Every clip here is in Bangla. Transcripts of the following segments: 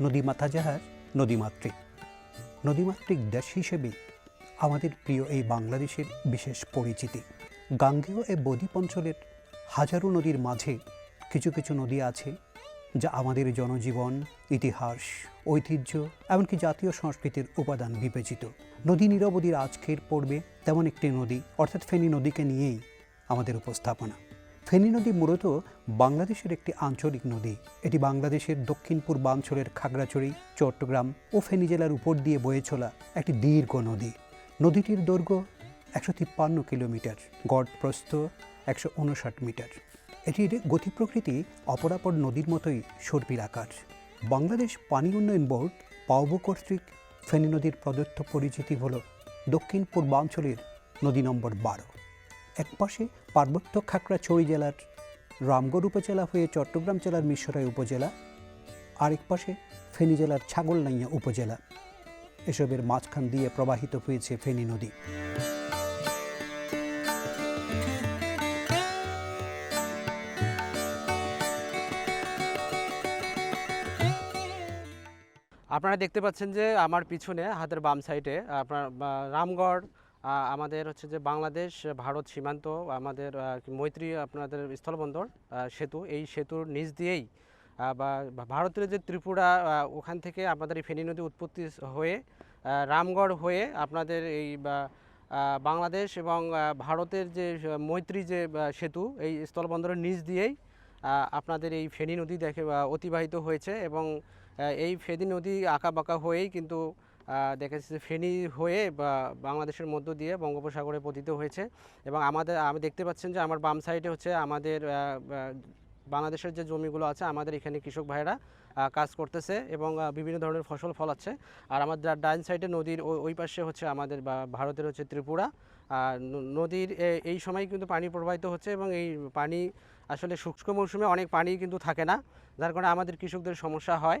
নদীমাতা যাহার, নদীমাতৃক। নদীমাতৃক দেশ হিসেবে আমাদের প্রিয় এই বাংলাদেশের বিশেষ পরিচিতি। গাঙ্গেয় এ বদ্বীপ অঞ্চলের হাজারো নদীর মাঝে কিছু কিছু নদী আছে যা আমাদের জনজীবন, ইতিহাস, ঐতিহ্য এমনকি জাতীয় সংস্কৃতির উপাদান বিবেচিত। নদী নিরবধির আজকের পর্বে তেমন একটি নদী, অর্থাৎ ফেনী নদীকে নিয়েই আমাদের উপস্থাপনা। ফেনী নদী মূলত বাংলাদেশের একটি আঞ্চলিক নদী। এটি বাংলাদেশের দক্ষিণ পূর্বাঞ্চলের খাগড়াছড়ি, চট্টগ্রাম ও ফেনী জেলার উপর দিয়ে বয়ে চলা একটি দীর্ঘ নদী। নদীটির দৈর্ঘ্য একশো তিপ্পান্ন কিলোমিটার গড় প্রস্থ একশো উনষাট মিটার। এটির গতি প্রকৃতি অপরাপর নদীর মতোই সর্পির আকার। বাংলাদেশ পানি উন্নয়ন বোর্ড, পাওবো কর্তৃক ফেনী নদীর প্রদত্ত পরিচিতি হল দক্ষিণ পূর্বাঞ্চলের নদী নম্বর বারো। একপাশে পার্বত্য খাগড়াছড়ি জেলার রামগড় উপজেলা হয়ে চট্টগ্রাম জেলার মিশরাই উপজেলা, আরেক পাশে ফেনী জেলার ছাগলনাইয়া উপজেলা। এসবের মাঝখান দিয়ে প্রবাহিত হয়েছে ফেনী নদী। আপনারা দেখতে পাচ্ছেন যে আমার পিছনে, হাতের বাম সাইডে আপনার রামগড় আমাদের হচ্ছে যে বাংলাদেশ ভারত সীমান্ত, আমাদের মৈত্রী, আপনাদের স্থলবন্দর সেতু, এই সেতুর নিচ দিয়েই বা ভারতের যে ত্রিপুরা ওখান থেকে আমাদের এই ফেনী নদী উৎপত্তি হয়ে রামগড় হয়ে আপনাদের এই বাংলাদেশ এবং ভারতের যে মৈত্রী যে সেতু, এই স্থলবন্দরের নিচ দিয়েই আপনাদের এই ফেনী নদী দেখে অতিবাহিত হয়েছে এবং এই ফেনী নদী আঁকা বাঁকা হয়েই কিন্তু দেখা যাচ্ছে ফেনী হয়ে বা বাংলাদেশের মধ্য দিয়ে বঙ্গোপসাগরে পতিত হয়েছে এবং আমাদের, আমি দেখতে পাচ্ছেন যে আমার বাম সাইডে হচ্ছে আমাদের বাংলাদেশের যে জমিগুলো আছে, আমাদের এখানে কৃষক ভাইরা কাজ করতেছে এবং বিভিন্ন ধরনের ফসল ফলাচ্ছে। আর আমাদের ডাইন সাইডে নদীর ওই- পাশে হচ্ছে আমাদের বা ভারতের হচ্ছে ত্রিপুরা। আর নদীর এই সময় কিন্তু পানি প্রবাহিত হচ্ছে এবং এই পানি আসলে শুষ্ক মৌসুমে অনেক পানি কিন্তু থাকে না, যার কারণে আমাদের কৃষকদের সমস্যা হয়।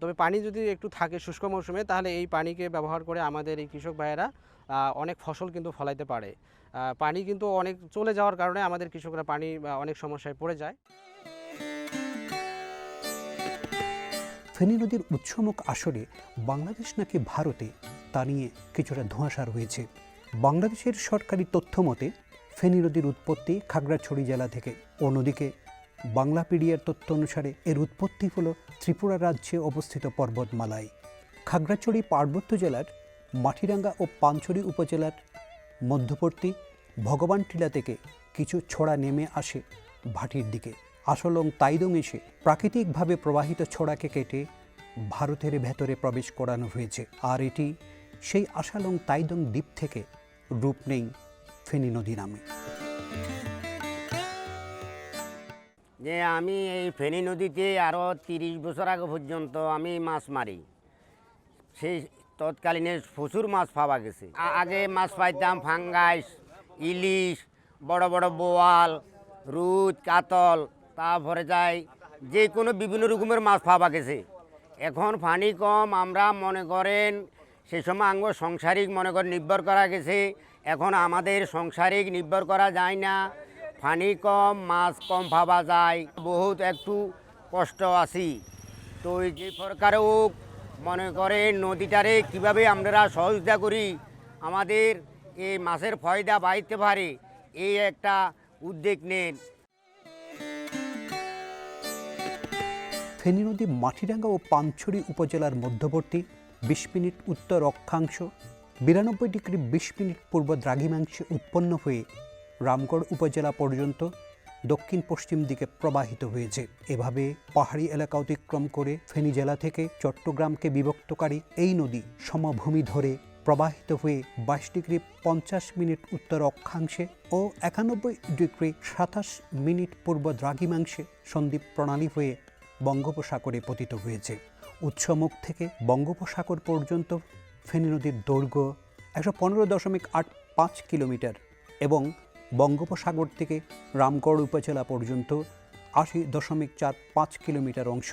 তবে পানি যদি একটু থাকে শুষ্ক মৌসুমে, তাহলে এই পানিকে ব্যবহার করে আমাদের এই কৃষক ভাইয়েরা অনেক ফসল কিন্তু ফলাইতে পারে। পানি কিন্তু অনেক চলে যাওয়ার কারণে আমাদের কৃষকরা পানি অনেক সমস্যায় পড়ে যায়। ফেনী নদীর উৎসমুখ আসরে বাংলাদেশ নাকি ভারতে, তা নিয়ে কিছুটা ধোঁয়াশা রয়েছে। বাংলাদেশের সরকারি তথ্য মতে, ফেনী নদীর উৎপত্তি খাগড়াছড়ি জেলা থেকে ও নদীকে বাংলাপিডিয়ার তথ্য অনুসারে এর উৎপত্তি হল ত্রিপুরা রাজ্যে অবস্থিত পর্বতমালায়, খাগড়াছড়ি পার্বত্য জেলার, মাটিরাঙ্গা ও পাঞ্চড়ি উপজেলার, মধ্যবর্তী ভগবান টিলা থেকে কিছু ছড়া নেমে আসে ভাটির দিকে। আসলং তাইদং এসে প্রাকৃতিকভাবে প্রবাহিত ছড়াকে কেটে ভারতের ভেতরে প্রবেশ করানো হয়েছে। আর এটি সেই আশালং তাইদং দ্বীপ থেকে রূপ নেই ফেনী নদী নামে। যে আমি এই ফেনী নদীতে আরও তিরিশ বছর আগে পর্যন্ত আমি মাছ মারি। সেই তৎকালীনে প্রচুর মাছ পাওয়া গেছে। আগে মাছ পাইতাম ফাঙ্গাইস, ইলিশ, বড় বড় বোয়াল রুদ কাতল, তারপরে যাই যে কোনো বিভিন্ন রকমের মাছ পাওয়া গেছে। এখন পানি কম, আমরা মনে করেন সে সময় আঙ্গ সংসারিক মনে করেন নির্ভর করা গেছে। এখন আমাদের সংসারিক নির্ভর করা যায় না। পানি কম, মাছ কম ভাবা যায়। বহুত একটু কষ্ট আছি। তো যে সরকারেও মনে করে নদীটারে কীভাবে আমরা সহযোগিতা করি, আমাদের এই মাছের ফয়দা বাড়তে পারে এই একটা উদ্যোগ নেন। ফেনী নদী মাটিরাঙ্গা ও পাঞ্ছড়ি উপজেলার মধ্যবর্তী, বিশ মিনিট উত্তর অক্ষাংশ, বিরানব্বই ডিগ্রি বিশ মিনিট পূর্ব দ্রাঘিমাংশে উৎপন্ন হয়ে রামগড় উপজেলা পর্যন্ত দক্ষিণ পশ্চিম দিকে প্রবাহিত হয়েছে। এভাবে পাহাড়ি এলাকা অতিক্রম করে ফেনী জেলা থেকে চট্টগ্রামকে বিভক্তকারী এই নদী সমভূমি ধরে প্রবাহিত হয়ে বাইশ ডিগ্রি পঞ্চাশ মিনিট উত্তর অক্ষাংশে ও একানব্বই ডিগ্রি সাতাশ মিনিট পূর্ব দ্রাঘিমাংশে সন্দ্বীপ প্রণালী হয়ে বঙ্গোপসাগরে পতিত হয়েছে। উৎসমুখ থেকে বঙ্গোপসাগর পর্যন্ত ফেনী নদীর দৈর্ঘ্য একশো পনেরো দশমিক আট পাঁচ কিলোমিটার এবং বঙ্গোপসাগর থেকে রামগড় উপজেলা পর্যন্ত আশি দশমিক চার পাঁচ কিলোমিটার অংশ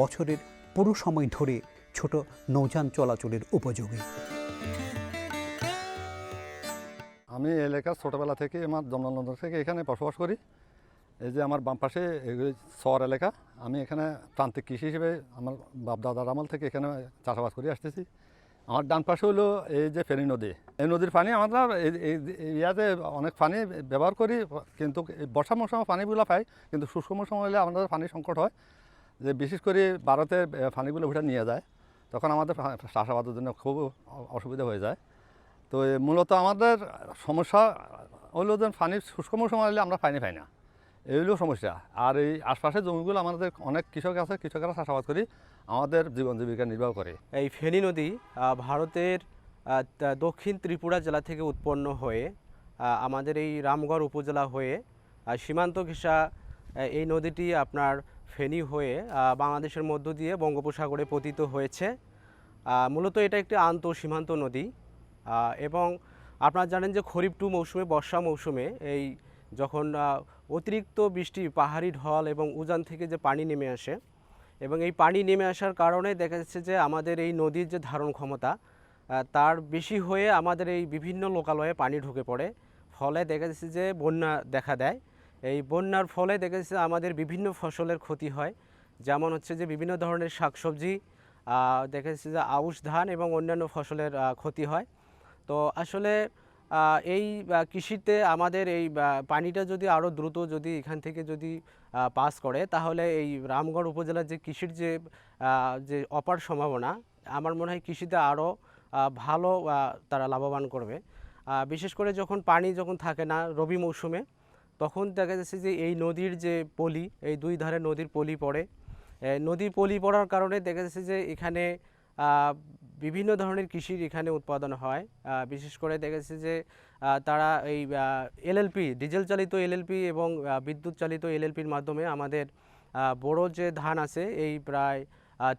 বছরের পুরো সময় ধরে ছোট নৌযান চলাচলের উপযোগী। আমি এলাকার ছোটোবেলা থেকে, আমার জন্মলগ্ন থেকে এখানে বসবাস করি। এই যে আমার বাম পাশে শহর এলাকা, আমি এখানে প্রান্তিক কৃষি হিসেবে আমার বাপ দাদার আমল থেকে এখানে চাষাবাদ করে আসতেছি। আমার ডান পাশে হলো এই যে ফেনী নদী। এই নদীর পানি আমরা ইয়াতে অনেক পানি ব্যবহার করি, কিন্তু বর্ষা মৌসুমে পানিগুলো পাই, কিন্তু শুষ্ক মৌসুম হলে আমাদের পানি সংকট হয়। যে বিশেষ করে ভারতে পানিগুলো উঠে নিয়ে যায়, তখন আমাদের চাষাবাদের জন্য খুব অসুবিধা হয়ে যায়। তো মূলত আমাদের সমস্যা হলো যে পানির শুষ্ক মৌসুম হলে আমরা পানি পাই না। এই হলো সমস্যা। আর এই আশপাশের জমিগুলো আমাদের অনেক কৃষক আছে, কৃষকেরা চাষাবাদ করি, আমাদের জীবন জীবিকা নির্বাহ করে। এই ফেনী নদী ভারতের দক্ষিণ ত্রিপুরা জেলা থেকে উৎপন্ন হয়ে আমাদের এই রামগড় উপজেলা হয়ে সীমান্ত ঘেঁষা এই নদীটি আপনার ফেনী হয়ে বাংলাদেশের মধ্য দিয়ে বঙ্গোপসাগরে পতিত হয়েছে। মূলত এটা একটি আন্ত সীমান্ত নদী। এবং আপনারা জানেন যে খরিফ টু মৌসুমে, বর্ষা মৌসুমে এই যখন অতিরিক্ত বৃষ্টি, পাহাড়ি ঢল এবং উজান থেকে যে পানি নেমে আসে এবং এই পানি নেমে আসার কারণে দেখা যাচ্ছে যে আমাদের এই নদীর যে ধারণ ক্ষমতা তার বেশি হয়ে আমাদের এই বিভিন্ন লোকালয়ে পানি ঢুকে পড়ে। ফলে দেখা যাচ্ছে যে বন্যা দেখা দেয়। এই বন্যার ফলে দেখা যাচ্ছে আমাদের বিভিন্ন ফসলের ক্ষতি হয়। যেমন হচ্ছে যে বিভিন্ন ধরনের শাকসবজি দেখা যাচ্ছে যে আউশ ধান এবং অন্যান্য ফসলের ক্ষতি হয়। তো আসলে এই কৃষিতে আমাদের এই পানিটা যদি আরও দ্রুত যদি এখান থেকে যদি পাস করে, তাহলে এই রামগড় উপজেলার যে কৃষির যে যে অপার সম্ভাবনা, আমার মনে হয় কৃষিতে আরও ভালো তারা লাভবান করবে। বিশেষ করে যখন পানি যখন থাকে না রবি মৌসুমে, তখন দেখা যাচ্ছে যে এই নদীর যে পলি, এই দুই ধারে নদীর পলি পড়ে। নদীর পলি পড়ার কারণে দেখা যাচ্ছে যে এখানে বিভিন্ন ধরনের কৃষির এখানে উৎপাদন হয়। বিশেষ করে দেখা যাচ্ছে যে তারা এই এলএলপি ডিজেল চালিত এলএলপি এবং বিদ্যুৎ চালিত এলএলপির মাধ্যমে আমাদের বড় যে ধান আছে, এই প্রায়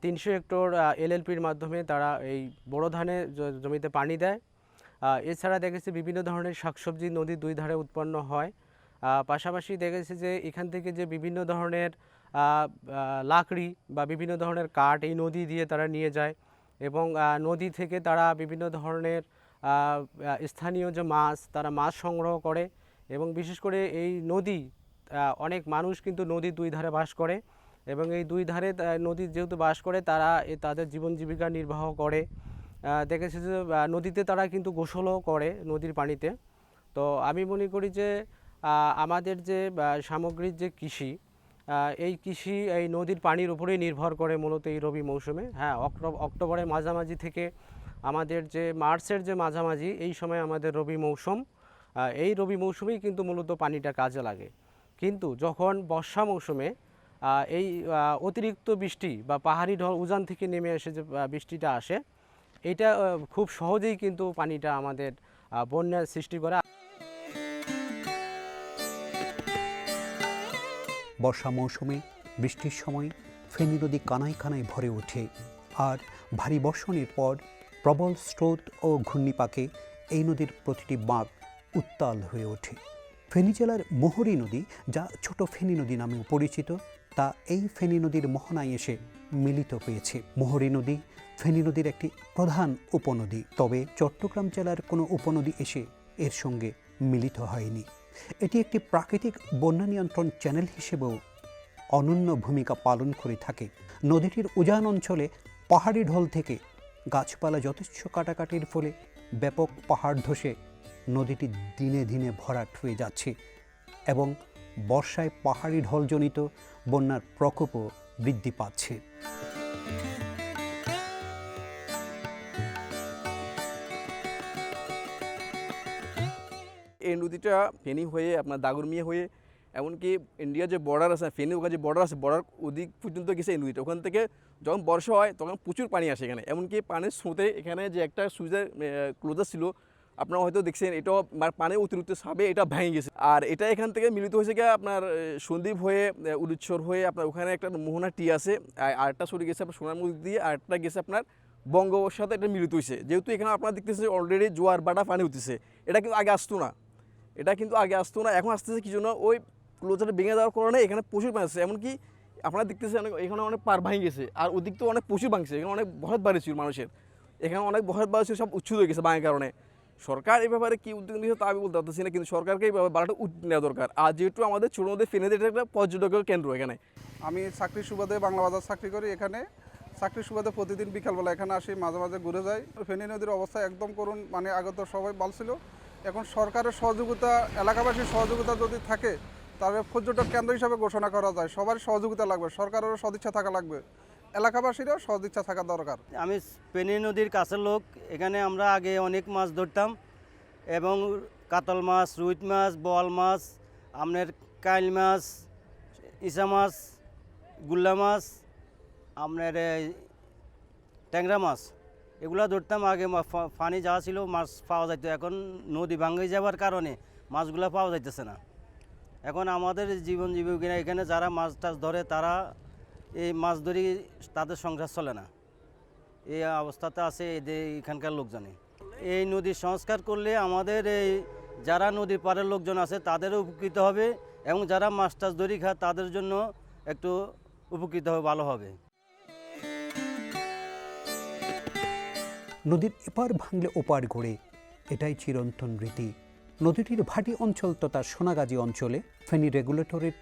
তিনশো হেক্টর এলএলপির মাধ্যমে তারা এই বড় ধানে জমিতে পানি দেয়। এছাড়া দেখা যাচ্ছে বিভিন্ন ধরনের শাকসবজি নদীর দুই ধারে উৎপন্ন হয়। পাশাপাশি দেখা যাচ্ছে যে, এখান থেকে যে বিভিন্ন ধরনের লাকড়ি বা বিভিন্ন ধরনের কাঠ এই নদী দিয়ে তারা নিয়ে যায়। এবং নদী থেকে তারা বিভিন্ন ধরনের স্থানীয় যে মাছ, তারা মাছ সংগ্রহ করে এবং বিশেষ করে এই নদী অনেক মানুষ কিন্তু নদীর দুই ধারে বাস করে এবং এই দুই ধারে নদীর যেহেতু বাস করে, তারা তাদের জীবন জীবিকা নির্বাহ করে। দেখেছি যে নদীতে তারা কিন্তু গোসলও করে নদীর পানিতে। তো আমি মনে করি যে আমাদের যে সামগ্রিক যে কৃষি এই কৃষি, এই নদীর পানির উপরেই নির্ভর করে মূলত এই রবি মৌসুমে। হ্যাঁ অক্টো- অক্টোবরের মাঝামাঝি থেকে আমাদের যে, মার্চের যে মাঝামাঝি, এই সময় আমাদের রবি মৌসুম। এই রবি মৌসুমেই কিন্তু মূলত পানিটা কাজে লাগে। কিন্তু যখন বর্ষা মৌসুমে এই অতিরিক্ত বৃষ্টি বা পাহাড়ি ঢল উজান থেকে নেমে এসে যে বৃষ্টিটা আসে, এটা খুব সহজেই কিন্তু পানিটা আমাদের বন্যার সৃষ্টি করে। বর্ষা মৌসুমে, বৃষ্টির সময় ফেনী নদী কানায় কানায় ভরে ওঠে। আর ভারী বর্ষণের পর প্রবল স্রোত ও ঘূর্ণিপাকে এই নদীর প্রতিটি বাঁক উত্তাল হয়ে ওঠে। ফেনী জেলার মোহরী নদী, যা ছোট ফেনী নদী নামেও পরিচিত, তা এই ফেনী নদীর মোহনায় এসে মিলিত হয়েছে। মোহরী নদী ফেনী নদীর একটি প্রধান উপনদী, তবে চট্টগ্রাম জেলার কোনো উপনদী এসে এর সঙ্গে মিলিত হয়নি। এটি একটি প্রাকৃতিক বন্যা নিয়ন্ত্রণ চ্যানেল হিসেবেও অনন্য ভূমিকা পালন করে থাকে। নদীটির উজান অঞ্চলে পাহাড়ি ঢল থেকে গাছপালা যথেচ্ছ কাটাকাটির ফলে ব্যাপক পাহাড় ধসে নদীটি দিনে দিনে ভরাট হয়ে যাচ্ছে এবং বর্ষায় পাহাড়ি ঢলজনিত বন্যার প্রকোপও বৃদ্ধি পাচ্ছে। এই নদীটা ফেনি হয়ে আপনার দাগরমিয়া হয়ে এমনকি ইন্ডিয়ার যে বর্ডার আছে ফেনী ওখানে যে বর্ডার আছে বর্ডার ওদিক পর্যন্ত গেছে এই নদীটা। ওখান থেকে যখন বর্ষা হয় তখন প্রচুর পানি আসে এখানে। এমনকি পানির স্রোতে এখানে যে একটা সুইচের ক্লোজার ছিল আপনারা হয়তো দেখছেন এটাও মানে পানি অতিরিক্ত সাবে এটা ভেঙে গেছে। আর এটা এখান থেকে মিলিত হয়েছে গিয়ে আপনার এ, সন্দ্বীপ হয়ে এ, হয়ে আপনার ওখানে একটা মোহনা টি আছে আর আরেকটা সরে গেছে আপনার সোনার মুখ দিয়ে আরেকটা গেছে আপনার বঙ্গোর সাথে এটা মিলিত হয়েছে। যেহেতু এখানে আপনারা দেখতেছেন অলরেডি জোয়ার বাটা পানি হতেছে এটা কিন্তু আগে আসতো না। এটা কিন্তু আগে আসতো না, এখন আসতেছে কি জন্য? ওই ক্লোজারটা ভেঙে দেওয়ার কারণে এখানে প্রচুর পানি আসছে এমনকি আপনারা দেখতেছেন অনেক, এখানে অনেক পার ভাঙে গেছে। আর ওদিক তো অনেক প্রচুর ভাঙছে, এখানে অনেক বহত বাড়িছিল মানুষের। এখানে অনেক বহত বাড়িছিল সব উচ্ছুত হয়ে গেছে ভাঙার কারণে। সরকার এই ব্যাপারে কি উদ্যোগ নিয়েছে তা আমি বলতে পারতেছি না, কিন্তু সরকারকে এই ব্যাপারে বাড়াটা উদ্যোগ নেওয়া দরকার। আর যেহেতু আমাদের ছোটো ফেনে এটা একটা পর্যটকের কেন্দ্র এখানে। আমি চাকরির সুবাদে বাংলা বাজার চাকরি করি এখানে। চাকরির সুবাদে প্রতিদিন বিকালবেলা এখানে আসি, মাঝে মাঝে ঘুরে যাই। ফেনী নদীর অবস্থা একদম করুন মানে আগে তো সবাই ভালো ছিল। এখন সরকারের সহযোগিতা, এলাকাবাসীর সহযোগিতা যদি থাকে, তাহলে পর্যটক কেন্দ্র হিসাবে ঘোষণা করা যায়। সবার সহযোগিতা লাগবে, সরকারেরও সদিচ্ছা থাকা লাগবে। এলাকাবাসীরও সদিচ্ছা থাকা দরকার। আমি পেনি নদীর কাছের লোক, এখানে আমরা আগে অনেক মাছ ধরতাম এবং কাতল মাছ রুইত মাছ, বোয়াল মাছ আপনার কাইল মাছ ইসা মাছ, গুল্লা মাছ আপনার ট্যাংরা মাছ। এগুলো ধরতাম আগে পানি যাওয়া ছিল মাছ পাওয়া যাইতো। এখন নদী ভাঙে যাওয়ার কারণে মাছগুলো পাওয়া যাইতেছে না। এখন আমাদের জীবন জীবিকা এখানে যারা মাছ টাছ ধরে, তারা এই মাছ ধরি তাদের সংসার চলে না। এই অবস্থাতে আছে এদের এখানকার লোকজনে এই নদীর সংস্কার করলে আমাদের এই যারা নদীর পাড়ের লোকজন আছে, তাদেরও উপকৃত হবে এবং যারা মাছ টাছ ধরি খায়, তাদের জন্য একটু উপকৃত হবে ভালো হবে। নদীর এপার ভাঙলে ওপার ঘোরে, এটাই চিরন্তন রীতি। নদীটির ভাটি অঞ্চল তথা সোনাগাজী অঞ্চলে ফেনী রেগুলেটরের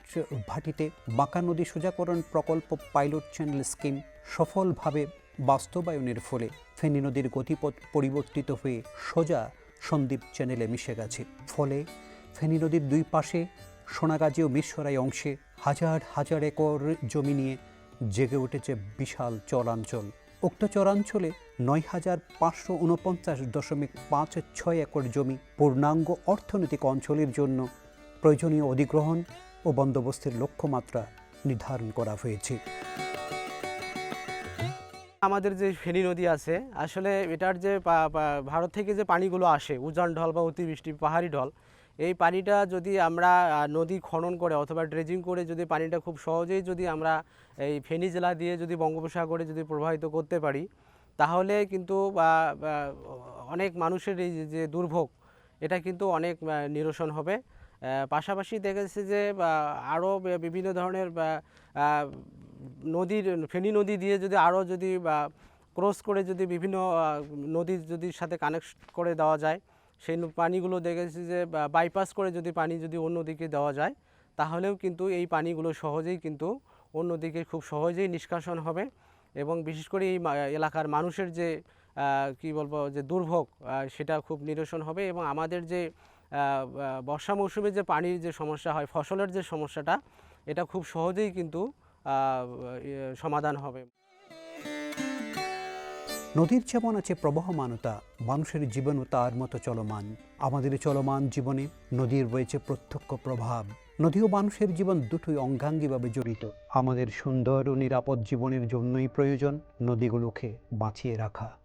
ভাটিতে বাঁকা নদী সোজাকরণ প্রকল্প পাইলট চ্যানেল স্কিম সফলভাবে বাস্তবায়নের ফলে ফেনী নদীর গতিপথ পরিবর্তিত হয়ে সোজা সন্দ্বীপ চ্যানেলে মিশে গেছে। ফলে ফেনী নদীর দুই পাশে সোনাগাজী ও মিশরাই অংশে হাজার হাজার একর জমি নিয়ে জেগে উঠেছে বিশাল চরাঞ্চল উক্ত চরাঞ্চলে নয় হাজার পাঁচশো উনপঞ্চাশ দশমিক পাঁচ ছয় একর জমি পূর্ণাঙ্গ অর্থনৈতিক অঞ্চলের জন্য প্রয়োজনীয় অধিগ্রহণ ও বন্দোবস্তের লক্ষ্যমাত্রা নির্ধারণ করা হয়েছে। আমাদের যে ফেনী নদী আছে, আসলে এটার যে ভারত থেকে যে পানিগুলো আসে, উজান ঢল বা অতিবৃষ্টি, পাহাড়ি ঢল এই পানিটা যদি আমরা নদী খনন করে অথবা ড্রেজিং করে যদি পানিটা খুব সহজেই যদি আমরা এই ফেনী জেলা দিয়ে যদি বঙ্গোপসাগরে যদি প্রবাহিত করতে পারি, তাহলে কিন্তু অনেক মানুষের এই যে- দুর্ভোগ, এটা কিন্তু অনেক নিরসন হবে। পাশাপাশি দেখেছি যে আরও বিভিন্ন ধরনের নদীর, ফেনী নদী দিয়ে যদি আরও যদি ক্রস করে যদি বিভিন্ন নদীর যদি সাথে কানেক্ট করে দেওয়া যায় সেই পানিগুলো দেখেছি যে বাইপাস করে যদি পানি যদি অন্যদিকে দেওয়া যায়, তাহলেও কিন্তু এই পানিগুলো সহজেই কিন্তু অন্যদিকে খুব সহজেই নিষ্কাশন হবে এবং বিশেষ করে এই এলাকার মানুষের যে কি বলব, যে দুর্ভোগ সেটা খুব নিরসন হবে এবং আমাদের যে বর্ষা মৌসুমে যে পানির যে সমস্যা হয়, ফসলের যে সমস্যাটা, এটা খুব সহজেই কিন্তু সমাধান হবে। নদীর যেমন আছে প্রবহমানতা, মানুষের জীবনও তার মতো চলমান। আমাদের চলমান জীবনে নদীর রয়েছে প্রত্যক্ষ প্রভাব। নদী ও মানুষের জীবন দুটোই অঙ্গাঙ্গীভাবে জড়িত। আমাদের সুন্দর ও নিরাপদ জীবনের জন্যই প্রয়োজন নদীগুলোকে বাঁচিয়ে রাখা।